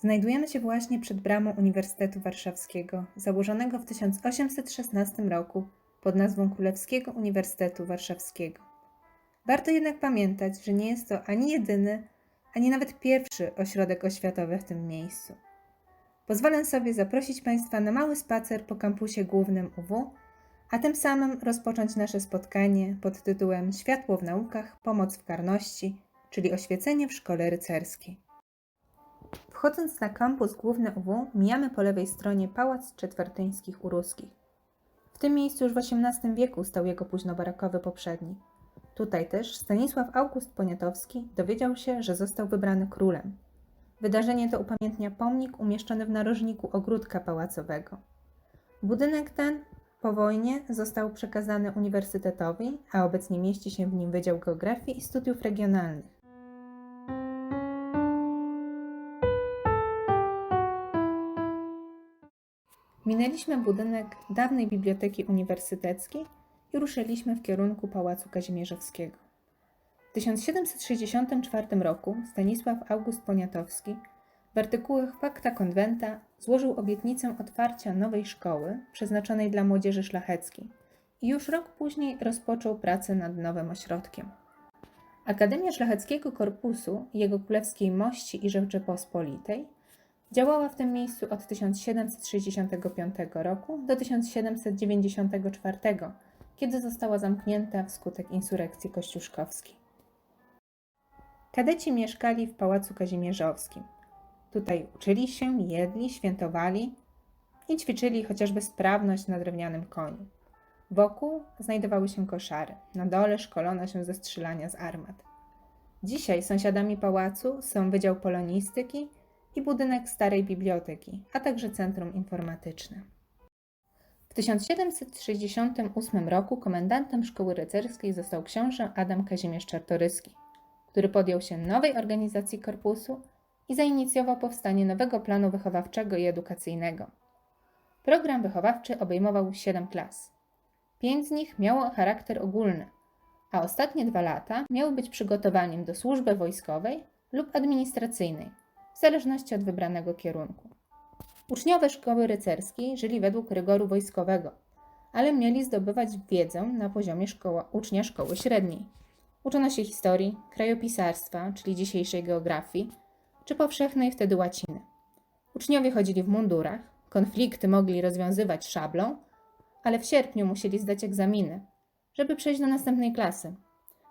Znajdujemy się właśnie przed bramą Uniwersytetu Warszawskiego, założonego w 1816 roku pod nazwą Królewskiego Uniwersytetu Warszawskiego. Warto jednak pamiętać, że nie jest to ani jedyny, ani nawet pierwszy ośrodek oświatowy w tym miejscu. Pozwolę sobie zaprosić Państwa na mały spacer po kampusie głównym UW, a tym samym rozpocząć nasze spotkanie pod tytułem Światło w naukach, pomoc w karności, czyli oświecenie w szkole rycerskiej. Wchodząc na kampus główny UW, mijamy po lewej stronie Pałac Czetwertyńskich Uruskich. W tym miejscu już w XVIII wieku stał jego późnobarokowy poprzednik. Tutaj też Stanisław August Poniatowski dowiedział się, że został wybrany królem. Wydarzenie to upamiętnia pomnik umieszczony w narożniku ogródka pałacowego. Budynek ten po wojnie został przekazany uniwersytetowi, a obecnie mieści się w nim Wydział Geografii i Studiów Regionalnych. Minęliśmy budynek dawnej biblioteki uniwersyteckiej i ruszyliśmy w kierunku Pałacu Kazimierzowskiego. W 1764 roku Stanisław August Poniatowski w artykułach Fakta Konwenta złożył obietnicę otwarcia nowej szkoły przeznaczonej dla młodzieży szlacheckiej i już rok później rozpoczął pracę nad nowym ośrodkiem. Akademia Szlacheckiego Korpusu Jego Królewskiej Mości i Rzeczypospolitej działała w tym miejscu od 1765 roku do 1794, kiedy została zamknięta wskutek insurekcji kościuszkowskiej. Kadeci mieszkali w Pałacu Kazimierzowskim. Tutaj uczyli się, jedli, świętowali i ćwiczyli chociażby sprawność na drewnianym koniu. Wokół znajdowały się koszary. Na dole szkolono się ze strzelania z armat. Dzisiaj sąsiadami pałacu są Wydział Polonistyki i budynek starej biblioteki, a także centrum informatyczne. W 1768 roku komendantem szkoły rycerskiej został książę Adam Kazimierz Czartoryski, który podjął się nowej organizacji korpusu i zainicjował powstanie nowego planu wychowawczego i edukacyjnego. Program wychowawczy obejmował 7 klas. Pięć z nich miało charakter ogólny, a ostatnie dwa lata miały być przygotowaniem do służby wojskowej lub administracyjnej, w zależności od wybranego kierunku. Uczniowie szkoły rycerskiej żyli według rygoru wojskowego, ale mieli zdobywać wiedzę na poziomie szkoła, ucznia szkoły średniej. Uczono się historii, krajopisarstwa, czyli dzisiejszej geografii, czy powszechnej wtedy łaciny. Uczniowie chodzili w mundurach, konflikty mogli rozwiązywać szablą, ale w sierpniu musieli zdać egzaminy, żeby przejść do następnej klasy.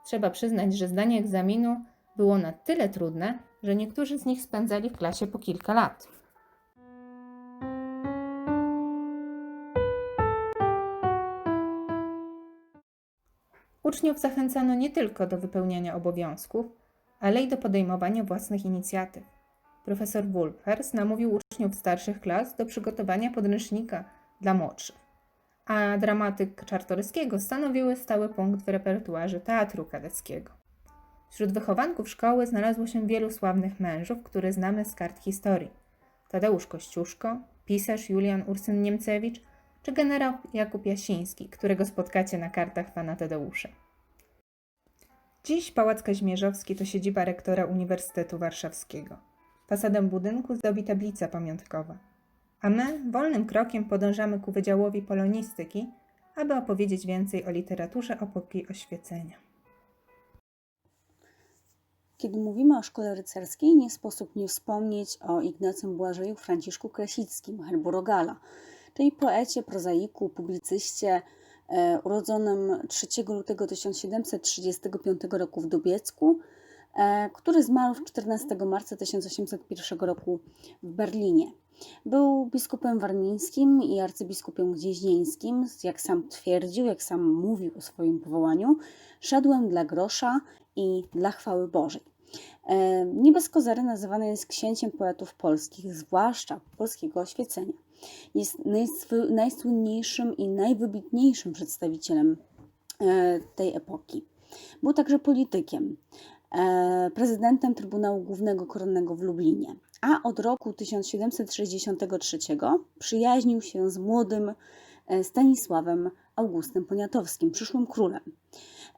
Trzeba przyznać, że zdanie egzaminu było na tyle trudne, że niektórzy z nich spędzali w klasie po kilka lat. Uczniów zachęcano nie tylko do wypełniania obowiązków, ale i do podejmowania własnych inicjatyw. Profesor Wulfers namówił uczniów starszych klas do przygotowania podręcznika dla młodszych, a dramatyk Czartoryskiego stanowiły stały punkt w repertuarze teatru kadeckiego. Wśród wychowanków szkoły znalazło się wielu sławnych mężów, które znamy z kart historii. Tadeusz Kościuszko, pisarz Julian Ursyn-Niemcewicz czy generał Jakub Jasiński, którego spotkacie na kartach pana Tadeusza. Dziś Pałac Kazimierzowski to siedziba rektora Uniwersytetu Warszawskiego. Fasadę budynku zdobi tablica pamiątkowa. A my wolnym krokiem podążamy ku Wydziałowi Polonistyki, aby opowiedzieć więcej o literaturze epoki oświecenia. Kiedy mówimy o szkole rycerskiej, nie sposób nie wspomnieć o Ignacym Błażeju Franciszku Krasickim, herbu Rogala, czyli poecie, prozaiku, publicyście e, urodzonym 3 lutego 1735 roku w Dubiecku, e, który zmarł 14 marca 1801 roku w Berlinie. Był biskupem warmińskim i arcybiskupem gdzieźnieńskim, jak sam twierdził, jak sam mówił o swoim powołaniu, szedłem dla grosza i dla chwały Bożej. E, Nie bez kozery nazywany jest księciem poetów polskich, zwłaszcza polskiego oświecenia. Jest najsłynniejszym i najwybitniejszym przedstawicielem e, tej epoki. Był także politykiem, e, prezydentem Trybunału Głównego Koronnego w Lublinie, a od roku 1763 przyjaźnił się z młodym e, Stanisławem Augustem Poniatowskim, przyszłym królem.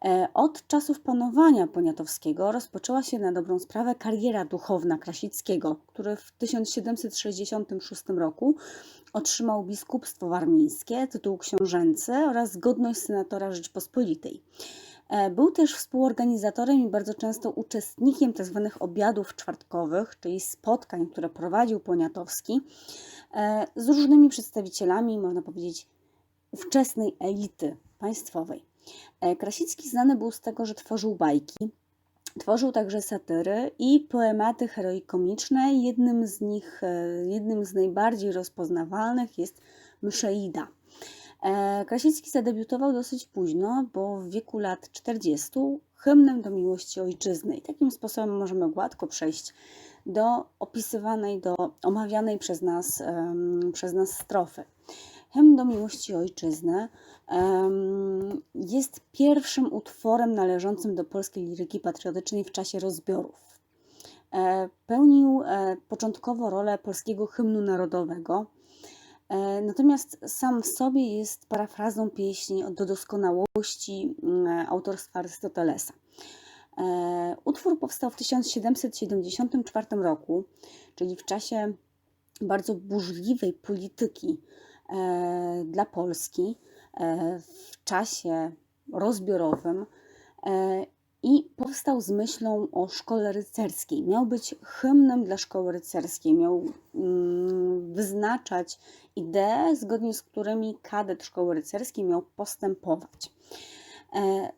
E, Od czasów panowania Poniatowskiego rozpoczęła się na dobrą sprawę kariera duchowna Krasickiego, który w 1766 roku otrzymał biskupstwo warmińskie, tytuł książęcy oraz godność senatora Rzeczpospolitej. E, Był też współorganizatorem i bardzo często uczestnikiem tzw. obiadów czwartkowych, czyli spotkań, które prowadził Poniatowski e, z różnymi przedstawicielami, można powiedzieć, ówczesnej elity państwowej. E, Krasicki znany był z tego, że tworzył bajki, tworzył także satyry i poematy heroikomiczne. Jednym z nich, jednym z najbardziej rozpoznawalnych jest Myszeida. E, Krasicki zadebiutował dosyć późno, bo w wieku lat 40 hymnem do miłości ojczyzny. I takim sposobem możemy gładko przejść do opisywanej, do omawianej przez nas, em, przez nas strofy. Hymn do miłości ojczyzny em, jest pierwszym utworem należącym do polskiej liryki patriotycznej w czasie rozbiorów. E, Pełnił e, początkowo rolę polskiego hymnu narodowego, natomiast sam w sobie jest parafrazą pieśni do doskonałości mm, autorstwa Arystotelesa. E, Utwór powstał w 1774 roku, czyli w czasie bardzo burzliwej polityki e, dla Polski, e, w czasie rozbiorowym e, i powstał z myślą o szkole rycerskiej. Miał być hymnem dla szkoły rycerskiej, miał mm, wyznaczać idee, zgodnie z którymi kadet szkoły rycerskiej miał postępować. E,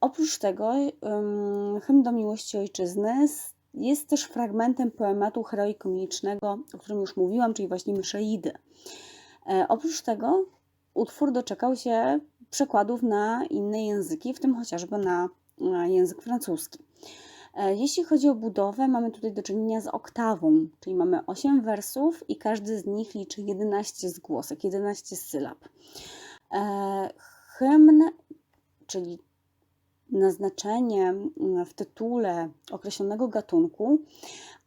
Oprócz tego ym, hymn do miłości ojczyzny jest też fragmentem poematu heroikomicznego, o którym już mówiłam, czyli właśnie Myszeidy. E, oprócz tego utwór doczekał się przekładów na inne języki, w tym chociażby na język francuski. E, Jeśli chodzi o budowę, mamy tutaj do czynienia z oktawą, czyli mamy 8 wersów i każdy z nich liczy 11 zgłosek, 11 sylab. E, Hymn, czyli naznaczenie mm, w tytule określonego gatunku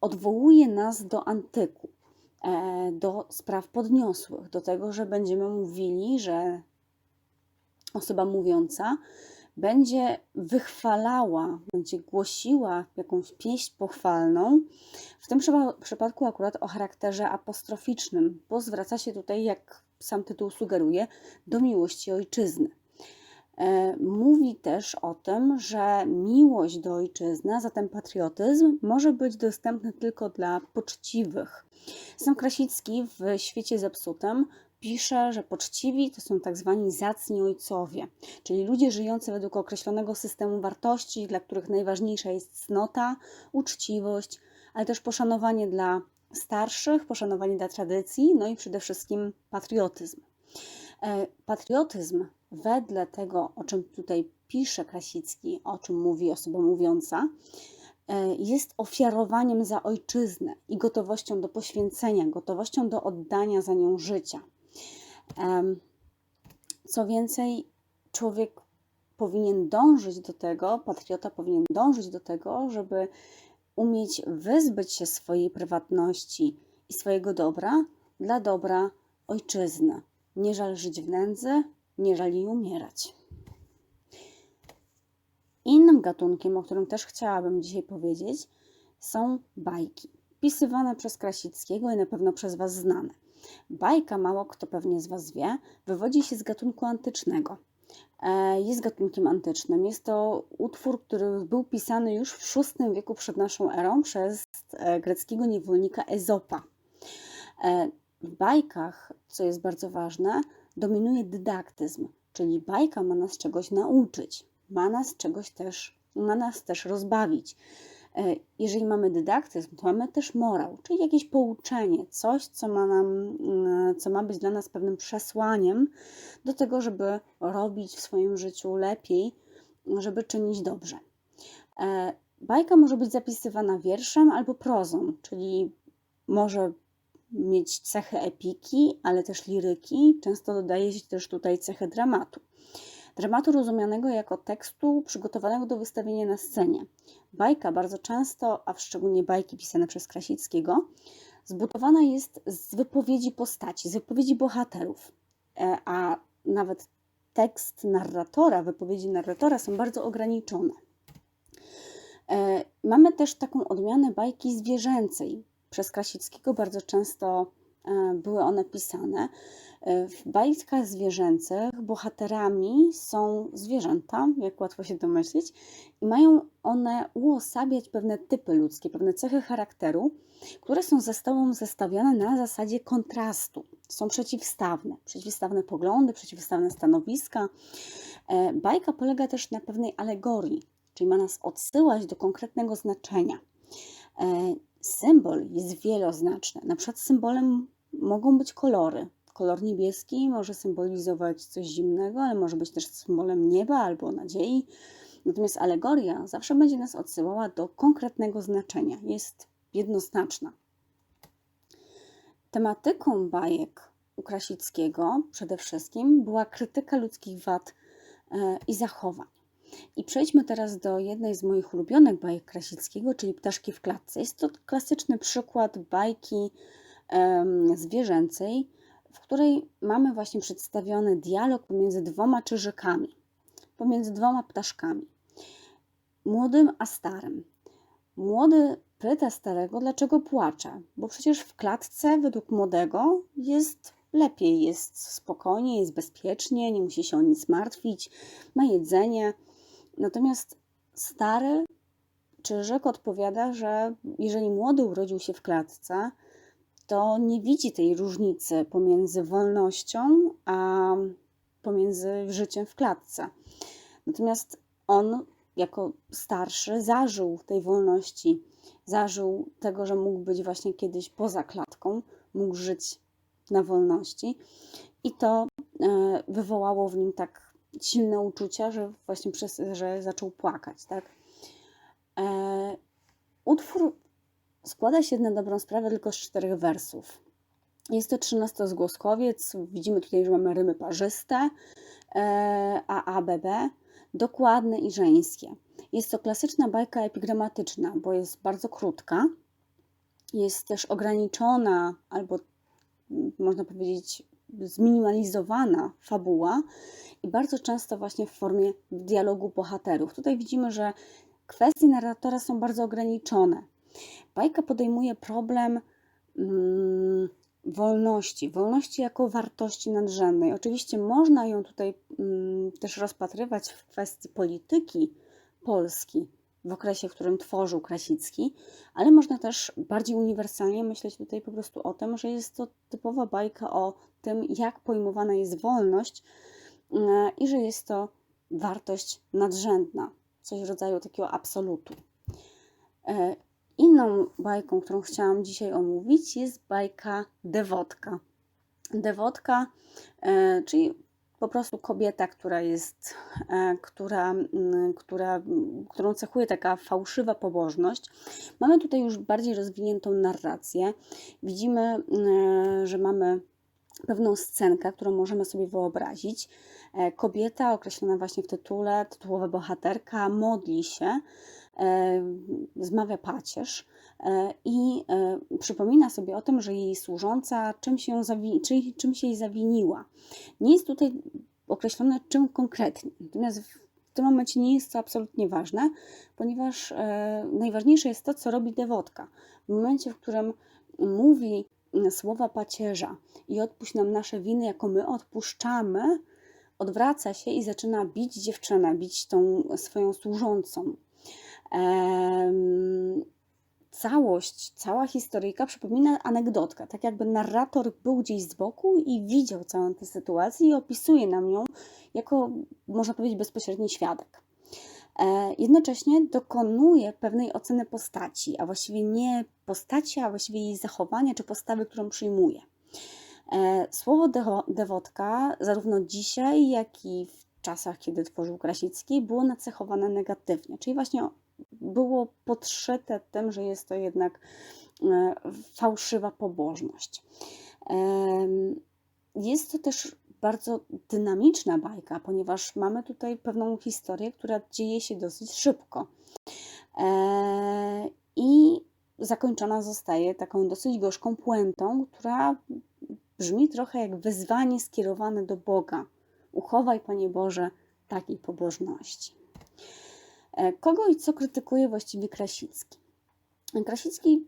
odwołuje nas do antyku, e, do spraw podniosłych, do tego, że będziemy mówili, że osoba mówiąca będzie wychwalała, będzie głosiła jakąś pieśń pochwalną, w tym przypa- przypadku akurat o charakterze apostroficznym, bo zwraca się tutaj, jak sam tytuł sugeruje, do miłości ojczyzny. E, Mówi też o tym, że miłość do ojczyzny, zatem patriotyzm, może być dostępny tylko dla poczciwych. Sam Krasicki w Świecie Zepsutym pisze, że poczciwi to są tak zwani zacni ojcowie, czyli ludzie żyjący według określonego systemu wartości, dla których najważniejsza jest cnota, uczciwość, ale też poszanowanie dla starszych, poszanowanie dla tradycji, no i przede wszystkim patriotyzm. E, Patriotyzm, wedle tego, o czym tutaj pisze Krasicki, o czym mówi osoba mówiąca, e, jest ofiarowaniem za ojczyznę i gotowością do poświęcenia, gotowością do oddania za nią życia. Co więcej, człowiek powinien dążyć do tego, patriota powinien dążyć do tego, żeby umieć wyzbyć się swojej prywatności i swojego dobra dla dobra ojczyzny. Nie żal żyć w nędzy, nie żal jej umierać. Innym gatunkiem, o którym też chciałabym dzisiaj powiedzieć, są bajki. Pisywane przez Krasickiego i na pewno przez Was znane. Bajka, mało kto pewnie z Was wie, wywodzi się z gatunku antycznego. E, Jest gatunkiem antycznym. Jest to utwór, który był pisany już w VI wieku przed naszą erą przez e, greckiego niewolnika Ezopa. E, W bajkach, co jest bardzo ważne, dominuje dydaktyzm, czyli bajka ma nas czegoś nauczyć, ma nas czegoś też, ma nas też rozbawić. E, Jeżeli mamy dydaktyzm, to mamy też morał, czyli jakieś pouczenie, coś, co ma, nam, mm, co ma być dla nas pewnym przesłaniem do tego, żeby robić w swoim życiu lepiej, żeby czynić dobrze. E, Bajka może być zapisywana wierszem albo prozą, czyli może mieć cechy epiki, ale też liryki. Często dodaje się też tutaj cechy dramatu. Dramatu rozumianego jako tekstu przygotowanego do wystawienia na scenie. Bajka bardzo często, a szczególnie bajki pisane przez Krasickiego, zbudowana jest z wypowiedzi postaci, z wypowiedzi bohaterów, E, a nawet tekst narratora, wypowiedzi narratora są bardzo ograniczone. E, Mamy też taką odmianę bajki zwierzęcej. Przez Krasickiego bardzo często były one pisane. E, W bajkach zwierzęcych bohaterami są zwierzęta, jak łatwo się domyślić, i mają one uosabiać pewne typy ludzkie, pewne cechy charakteru, które są ze sobą zestawione na zasadzie kontrastu. Są przeciwstawne, przeciwstawne poglądy, przeciwstawne stanowiska. E, Bajka polega też na pewnej alegorii, czyli ma nas odsyłać do konkretnego znaczenia. E, Symbol jest wieloznaczny. Na przykład symbolem mogą być kolory. Kolor niebieski może symbolizować coś zimnego, ale może być też symbolem nieba albo nadziei. Natomiast alegoria zawsze będzie nas odsyłała do konkretnego znaczenia. Jest jednoznaczna. Tematyką bajek u Krasickiego przede wszystkim była krytyka ludzkich wad e, i zachowań. I przejdźmy teraz do jednej z moich ulubionych bajek Krasickiego, czyli Ptaszki w klatce. Jest to klasyczny przykład bajki zwierzęcej, w której mamy właśnie przedstawiony dialog pomiędzy dwoma czyżykami, pomiędzy dwoma ptaszkami, młodym a starym. Młody pyta starego, dlaczego płacze, bo przecież w klatce według młodego jest lepiej, jest spokojnie, jest bezpiecznie, nie musi się o nic martwić, ma jedzenie. Natomiast stary Czyżyk odpowiada, że jeżeli młody urodził się w klatce, to nie widzi tej różnicy pomiędzy wolnością a pomiędzy życiem w klatce. Natomiast on, jako starszy, zażył tej wolności, zażył tego, że mógł być właśnie kiedyś poza klatką, mógł żyć na wolności, i to e, wywołało w nim tak silne uczucia, że właśnie przez, że zaczął płakać, tak? E, utwór składa się na dobrą sprawę tylko z czterech wersów. Jest to trzynastozgłoskowiec. Widzimy tutaj, że mamy rymy parzyste, e, a A, B, B, dokładne i żeńskie. Jest to klasyczna bajka epigramatyczna, bo jest bardzo krótka. Jest też ograniczona, albo mm, można powiedzieć zminimalizowana fabuła i bardzo często właśnie w formie dialogu bohaterów. Tutaj widzimy, że kwestie narratora są bardzo ograniczone. Bajka podejmuje problem mm, wolności, wolności jako wartości nadrzędnej. Oczywiście można ją tutaj mm, też rozpatrywać w kwestii polityki Polski w okresie, w którym tworzył Krasicki, ale można też bardziej uniwersalnie myśleć tutaj po prostu o tym, że jest to typowa bajka o tym, jak pojmowana jest wolność e, i że jest to wartość nadrzędna, coś w rodzaju takiego absolutu. E, Inną bajką, którą chciałam dzisiaj omówić, jest bajka Dewotka. Dewotka, e, czyli po prostu kobieta, która jest, e, która, mm, która, którą cechuje taka fałszywa pobożność. Mamy tutaj już bardziej rozwiniętą narrację. Widzimy, e, że mamy pewną scenkę, którą możemy sobie wyobrazić. Kobieta, określona właśnie w tytule, tytułowa bohaterka, modli się, zmawia pacierz e, i e, przypomina sobie o tym, że jej służąca czymś, ją zawi- czy, jej zawiniła. Nie jest tutaj określone czym konkretnie. Natomiast w tym momencie nie jest to absolutnie ważne, ponieważ e, najważniejsze jest to, co robi dewotka. W momencie, w którym mówi słowa pacierza i odpuść nam nasze winy, jako my odpuszczamy, odwraca się i zaczyna bić dziewczynę, bić tą swoją służącą. Całość, cała historyjka przypomina anegdotkę, tak jakby narrator był gdzieś z boku i widział całą tę sytuację i opisuje nam ją jako, można powiedzieć, bezpośredni świadek. E, Jednocześnie dokonuje pewnej oceny postaci, a właściwie nie postaci, a właściwie jej zachowania czy postawy, którą przyjmuje. E, Słowo dewo- dewotka, zarówno dzisiaj, jak i w czasach, kiedy tworzył Krasicki, było nacechowane negatywnie, czyli właśnie było podszyte tym, że jest to jednak e, fałszywa pobożność. Jest to też bardzo dynamiczna bajka, ponieważ mamy tutaj pewną historię, która dzieje się dosyć szybko. E, I zakończona zostaje taką dosyć gorzką puentą, która brzmi trochę jak wezwanie skierowane do Boga, Uchowaj, Panie Boże, takiej pobożności. E, Kogo i co krytykuje właściwie Krasicki? Krasicki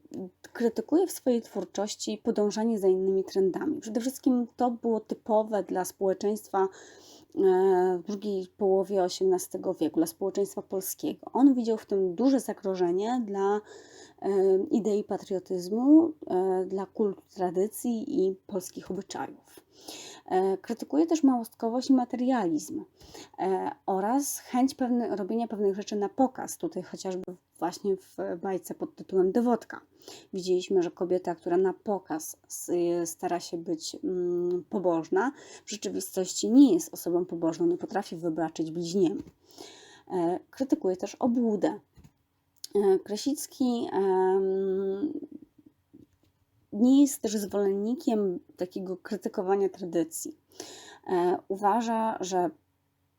krytykuje w swojej twórczości podążanie za innymi trendami. Przede wszystkim to było typowe dla społeczeństwa e, w drugiej połowie XVIII wieku, dla społeczeństwa polskiego. On widział w tym duże zagrożenie dla idei patriotyzmu, e, dla kultu tradycji i polskich obyczajów. E, Krytykuje też małostkowość i materializm e, oraz chęć pewne, robienia pewnych rzeczy na pokaz. Tutaj chociażby właśnie w bajce pod tytułem Dewotka. Widzieliśmy, że kobieta, która na pokaz stara się być mm, pobożna, w rzeczywistości nie jest osobą pobożną, nie potrafi wybaczyć bliźniemu. E, Krytykuje też obłudę. E, Krasicki nie jest też zwolennikiem takiego krytykowania tradycji. E, Uważa, że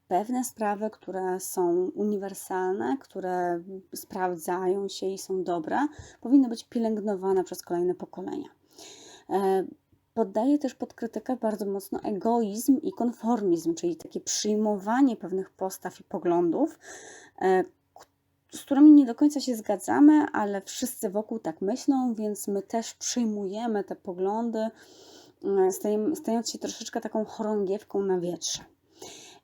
pewne sprawy, które są uniwersalne, które sprawdzają się i są dobre, powinny być pielęgnowane przez kolejne pokolenia. E, Poddaje też pod krytykę bardzo mocno egoizm i konformizm, czyli takie przyjmowanie pewnych postaw i poglądów, z którymi nie do końca się zgadzamy, ale wszyscy wokół tak myślą, więc my też przyjmujemy te poglądy, e, stając się troszeczkę taką chorągiewką na wietrze.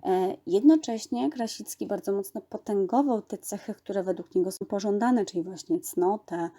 E, Jednocześnie Krasicki bardzo mocno potęgował te cechy, które według niego są pożądane, czyli właśnie cnotę,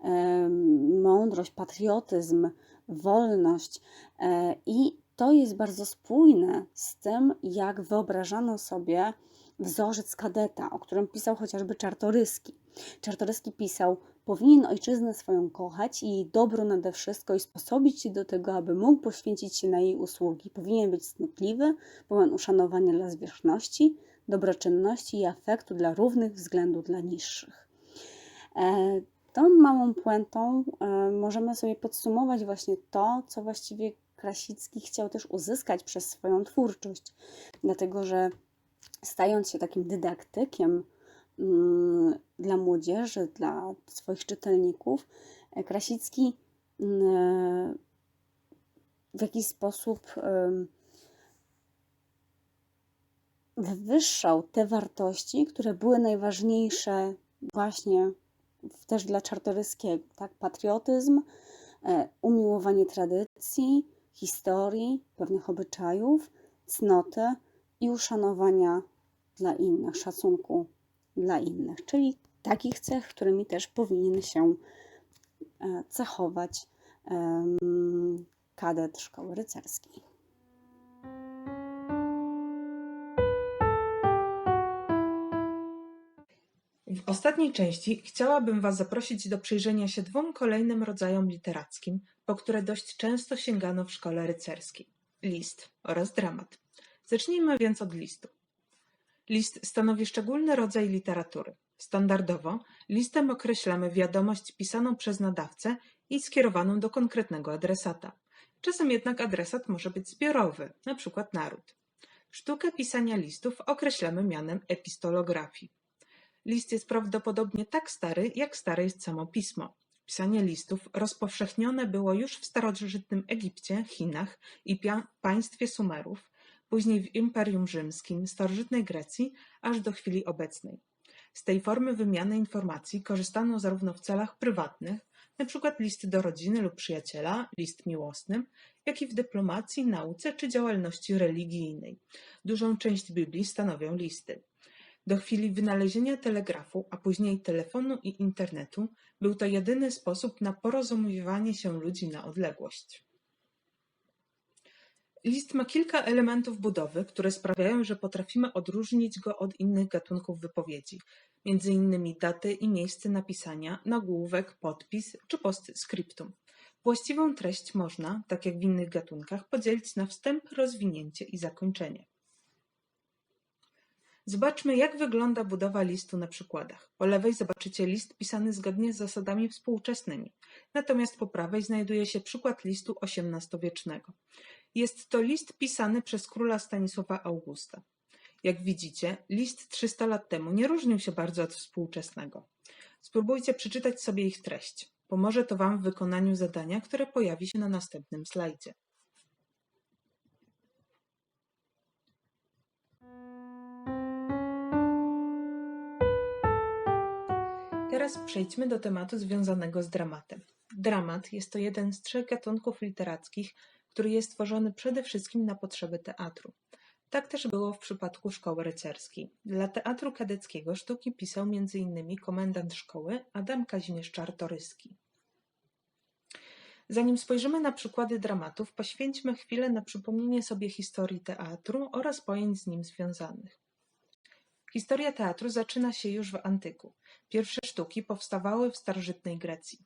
em, mądrość, patriotyzm, wolność. E, I to jest bardzo spójne z tym, jak wyobrażano sobie wzorzec kadeta, o którym pisał chociażby Czartoryski. Czartoryski pisał: Powinien ojczyznę swoją kochać i jej dobro nade wszystko i sposobić się do tego, aby mógł poświęcić się na jej usługi. Powinien być cnotliwy, pełen uszanowania dla zwierzchności, dobroczynności i afektu dla równych względu dla niższych. E, Tą małą puentą e, możemy sobie podsumować właśnie to, co właściwie Krasicki chciał też uzyskać przez swoją twórczość, dlatego że stając się takim dydaktykiem mm, dla młodzieży, dla swoich czytelników, e, Krasicki mm, w jakiś sposób wywyższał te wartości, które były najważniejsze właśnie też dla Czartoryskiego, tak? Patriotyzm, e, umiłowanie tradycji, historii, pewnych obyczajów, cnoty i uszanowania dla innych, szacunku dla innych, czyli takich cech, którymi też powinien się e, cechować kadet szkoły rycerskiej. W ostatniej części chciałabym Was zaprosić do przyjrzenia się dwóm kolejnym rodzajom literackim, po które dość często sięgano w szkole rycerskiej: list oraz dramat. Zacznijmy więc od listu. List stanowi szczególny rodzaj literatury. Standardowo listem określamy wiadomość pisaną przez nadawcę i skierowaną do konkretnego adresata. Czasem jednak adresat może być zbiorowy, np. naród. Sztukę pisania listów określamy mianem epistolografii. List jest prawdopodobnie tak stary, jak stare jest samo pismo. Pisanie listów rozpowszechnione było już w starożytnym Egipcie, Chinach i państwie Sumerów, później w Imperium Rzymskim, starożytnej Grecji, aż do chwili obecnej. Z tej formy wymiany informacji korzystano zarówno w celach prywatnych, np. listy do rodziny lub przyjaciela, list miłosny, jak i w dyplomacji, nauce czy działalności religijnej. Dużą część Biblii stanowią listy. Do chwili wynalezienia telegrafu, a później telefonu i internetu, był to jedyny sposób na porozumiewanie się ludzi na odległość. List ma kilka elementów budowy, które sprawiają, że potrafimy odróżnić go od innych gatunków wypowiedzi, między innymi daty i miejsce napisania, nagłówek, podpis czy postscriptum. Właściwą treść można, tak jak w innych gatunkach, podzielić na wstęp, rozwinięcie i zakończenie. Zobaczmy, jak wygląda budowa listu na przykładach. Po lewej zobaczycie list pisany zgodnie z zasadami współczesnymi, natomiast po prawej znajduje się przykład listu XVIII-wiecznego. Jest to list pisany przez króla Stanisława Augusta. Jak widzicie, list 300 lat temu nie różnił się bardzo od współczesnego. Spróbujcie przeczytać sobie ich treść. Pomoże to Wam w wykonaniu zadania, które pojawi się na następnym slajdzie. Teraz przejdźmy do tematu związanego z dramatem. Dramat jest to jeden z trzech gatunków literackich, który jest tworzony przede wszystkim na potrzeby teatru. Tak też było w przypadku szkoły rycerskiej. Dla teatru kadeckiego sztuki pisał m.in. komendant szkoły Adam Kazimierz Czartoryski. Zanim spojrzymy na przykłady dramatów, poświęćmy chwilę na przypomnienie sobie historii teatru oraz pojęć z nim związanych. Historia teatru zaczyna się już w antyku. Pierwsze sztuki powstawały w starożytnej Grecji.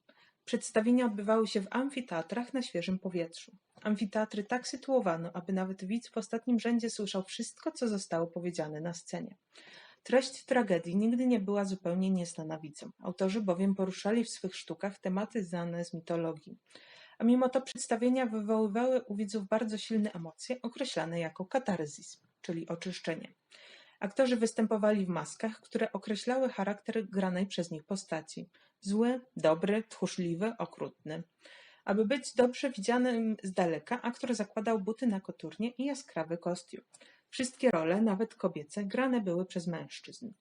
Przedstawienia odbywały się w amfiteatrach na świeżym powietrzu. Amfiteatry tak sytuowano, aby nawet widz w ostatnim rzędzie słyszał wszystko, co zostało powiedziane na scenie. Treść tragedii nigdy nie była zupełnie nieznana widzom. Autorzy bowiem poruszali w swych sztukach tematy znane z mitologii. A mimo to przedstawienia wywoływały u widzów bardzo silne emocje, określane jako katarzis, czyli oczyszczenie. Aktorzy występowali w maskach, które określały charakter granej przez nich postaci. Zły, dobry, tchórzliwy, okrutny. Aby być dobrze widzianym z daleka, aktor zakładał buty na koturnie i jaskrawy kostium. Wszystkie role, nawet kobiece, grane były przez mężczyzn.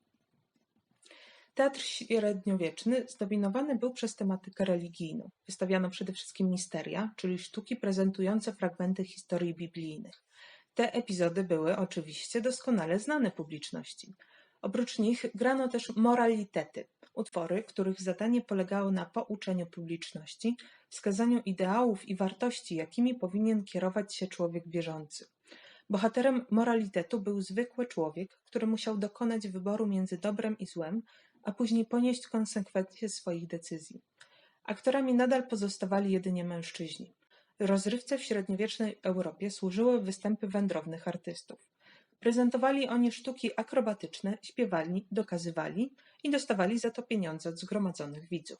Teatr średniowieczny zdominowany był przez tematykę religijną. Wystawiano przede wszystkim misteria, czyli sztuki prezentujące fragmenty historii biblijnych. Te epizody były oczywiście doskonale znane publiczności. Oprócz nich grano też moralitety, utwory, których zadanie polegało na pouczeniu publiczności, wskazaniu ideałów i wartości, jakimi powinien kierować się człowiek wierzący. Bohaterem moralitetu był zwykły człowiek, który musiał dokonać wyboru między dobrem i złem, a później ponieść konsekwencje swoich decyzji. Aktorami nadal pozostawali jedynie mężczyźni. Rozrywce w średniowiecznej Europie służyły występy wędrownych artystów. Prezentowali oni sztuki akrobatyczne, śpiewali, dokazywali i dostawali za to pieniądze od zgromadzonych widzów.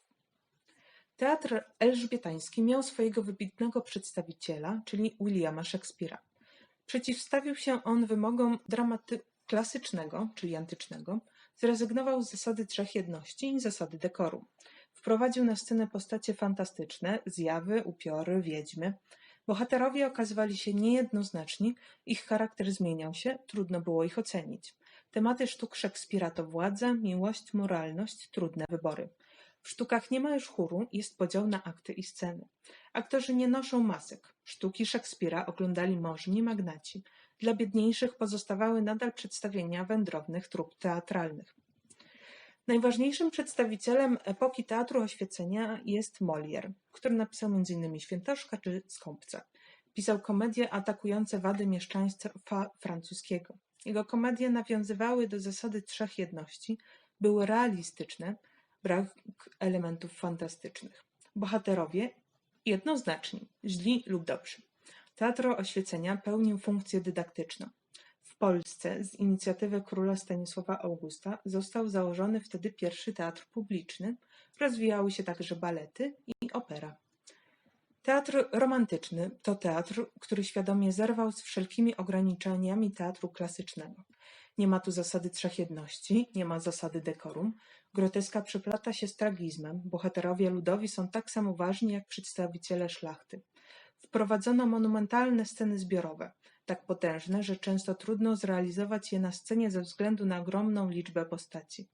Teatr elżbietański miał swojego wybitnego przedstawiciela, czyli Williama Shakespeare'a. Przeciwstawił się on wymogom dramatu klasycznego, czyli antycznego, zrezygnował z zasady trzech jedności i zasady dekoru. Wprowadził na scenę postacie fantastyczne, zjawy, upiory, wiedźmy. Bohaterowie okazywali się niejednoznaczni, ich charakter zmieniał się, trudno było ich ocenić. Tematy sztuk Szekspira to władza, miłość, moralność, trudne wybory. W sztukach nie ma już chóru, jest podział na akty i sceny. Aktorzy nie noszą masek. Sztuki Szekspira oglądali możni magnaci. Dla biedniejszych pozostawały nadal przedstawienia wędrownych trup teatralnych. Najważniejszym przedstawicielem epoki teatru oświecenia jest Molière, który napisał m.in. Świętoszka czy Skąpca. Pisał komedie atakujące wady mieszczaństwa francuskiego. Jego komedie nawiązywały do zasady trzech jedności, były realistyczne, brak elementów fantastycznych. Bohaterowie jednoznaczni, źli lub dobrzy. Teatr oświecenia pełnił funkcję dydaktyczną. Polsce z inicjatywy króla Stanisława Augusta został założony wtedy pierwszy teatr publiczny. Rozwijały się także balety i opera. Teatr romantyczny to teatr, który świadomie zerwał z wszelkimi ograniczeniami teatru klasycznego. Nie ma tu zasady trzech jedności, nie ma zasady dekorum. Groteska przeplata się z tragizmem. Bohaterowie ludowi są tak samo ważni jak przedstawiciele szlachty. Wprowadzono monumentalne sceny zbiorowe, tak potężne, że często trudno zrealizować je na scenie ze względu na ogromną liczbę postaci.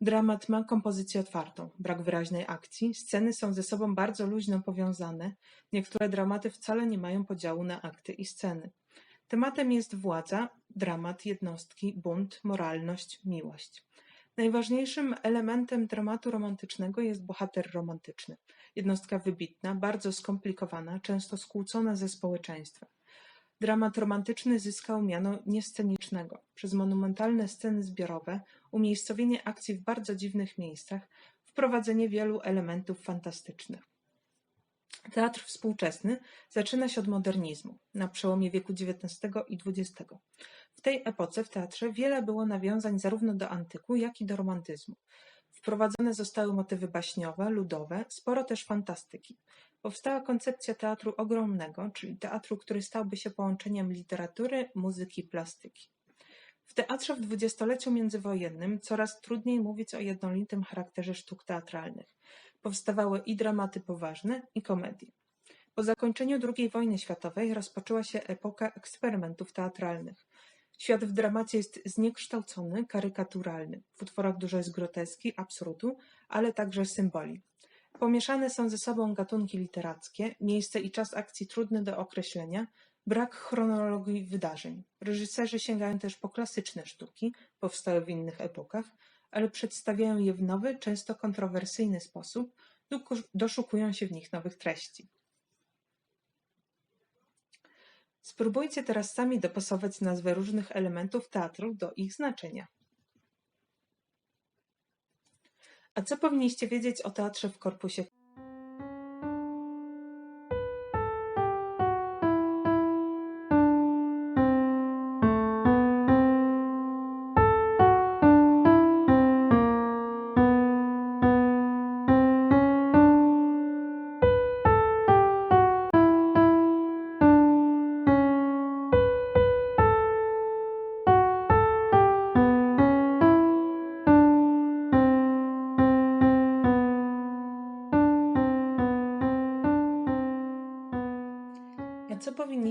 Dramat ma kompozycję otwartą, brak wyraźnej akcji, sceny są ze sobą bardzo luźno powiązane, niektóre dramaty wcale nie mają podziału na akty i sceny. Tematem jest władza, dramat, jednostki, bunt, moralność, miłość. Najważniejszym elementem dramatu romantycznego jest bohater romantyczny. Jednostka wybitna, bardzo skomplikowana, często skłócona ze społeczeństwem. Dramat romantyczny zyskał miano niescenicznego przez monumentalne sceny zbiorowe, umiejscowienie akcji w bardzo dziwnych miejscach, wprowadzenie wielu elementów fantastycznych. Teatr współczesny zaczyna się od modernizmu, na przełomie wieku XIX i XX. W tej epoce w teatrze wiele było nawiązań zarówno do antyku, jak i do romantyzmu. Wprowadzone zostały motywy baśniowe, ludowe, sporo też fantastyki. Powstała koncepcja teatru ogromnego, czyli teatru, który stałby się połączeniem literatury, muzyki, plastyki. W teatrze w dwudziestoleciu międzywojennym coraz trudniej mówić o jednolitym charakterze sztuk teatralnych. Powstawały i dramaty poważne, i komedie. Po zakończeniu II wojny światowej rozpoczęła się epoka eksperymentów teatralnych. Świat w dramacie jest zniekształcony, karykaturalny. W utworach dużo jest groteski, absurdu, ale także symboli. Pomieszane są ze sobą gatunki literackie, miejsce i czas akcji trudne do określenia, brak chronologii wydarzeń. Reżyserzy sięgają też po klasyczne sztuki, powstałe w innych epokach, ale przedstawiają je w nowy, często kontrowersyjny sposób doszukują się w nich nowych treści. Spróbujcie teraz sami dopasować nazwy różnych elementów teatru do ich znaczenia. A co powinniście wiedzieć o teatrze w korpusie?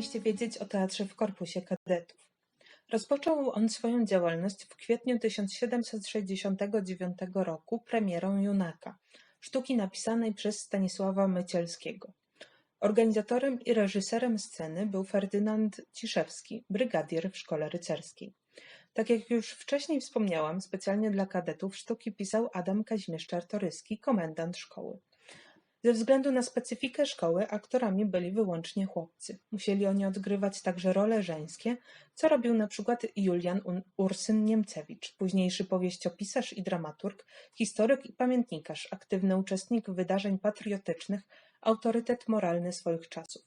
Powinniście wiedzieć o teatrze w korpusie kadetów? Rozpoczął on swoją działalność w kwietniu 1769 roku premierą Junaka, sztuki napisanej przez Stanisława Mycielskiego. Organizatorem i reżyserem sceny był Ferdynand Ciszewski, brygadier w szkole rycerskiej. Tak jak już wcześniej wspomniałam, specjalnie dla kadetów sztuki pisał Adam Kazimierz Czartoryski, komendant szkoły. Ze względu na specyfikę szkoły aktorami byli wyłącznie chłopcy. Musieli oni odgrywać także role żeńskie, co robił na przykład Julian Ursyn Niemcewicz, późniejszy powieściopisarz i dramaturg, historyk i pamiętnikarz, aktywny uczestnik wydarzeń patriotycznych, autorytet moralny swoich czasów.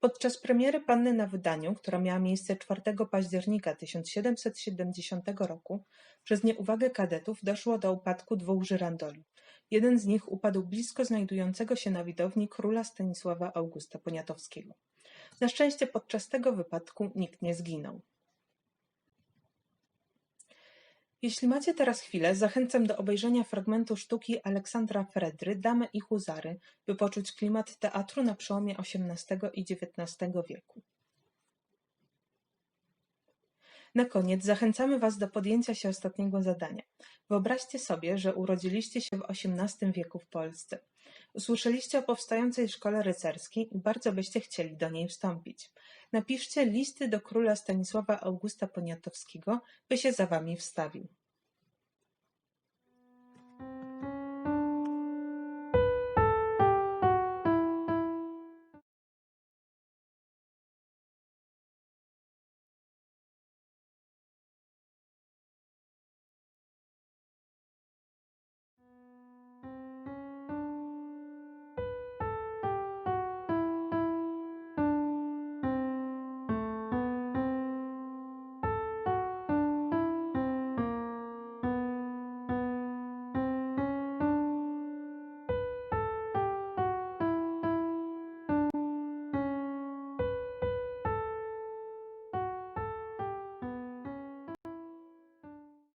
Podczas premiery Panny na wydaniu, która miała miejsce 4 października 1770 roku, przez nieuwagę kadetów doszło do upadku dwóch żyrandoli. Jeden z nich upadł blisko znajdującego się na widowni króla Stanisława Augusta Poniatowskiego. Na szczęście podczas tego wypadku nikt nie zginął. Jeśli macie teraz chwilę, zachęcam do obejrzenia fragmentu sztuki Aleksandra Fredry Damy i Huzary, by poczuć klimat teatru na przełomie XVIII i XIX wieku. Na koniec zachęcamy Was do podjęcia się ostatniego zadania. Wyobraźcie sobie, że urodziliście się w XVIII wieku w Polsce. Usłyszeliście o powstającej szkole rycerskiej i bardzo byście chcieli do niej wstąpić. Napiszcie listy do króla Stanisława Augusta Poniatowskiego, by się za Wami wstawił.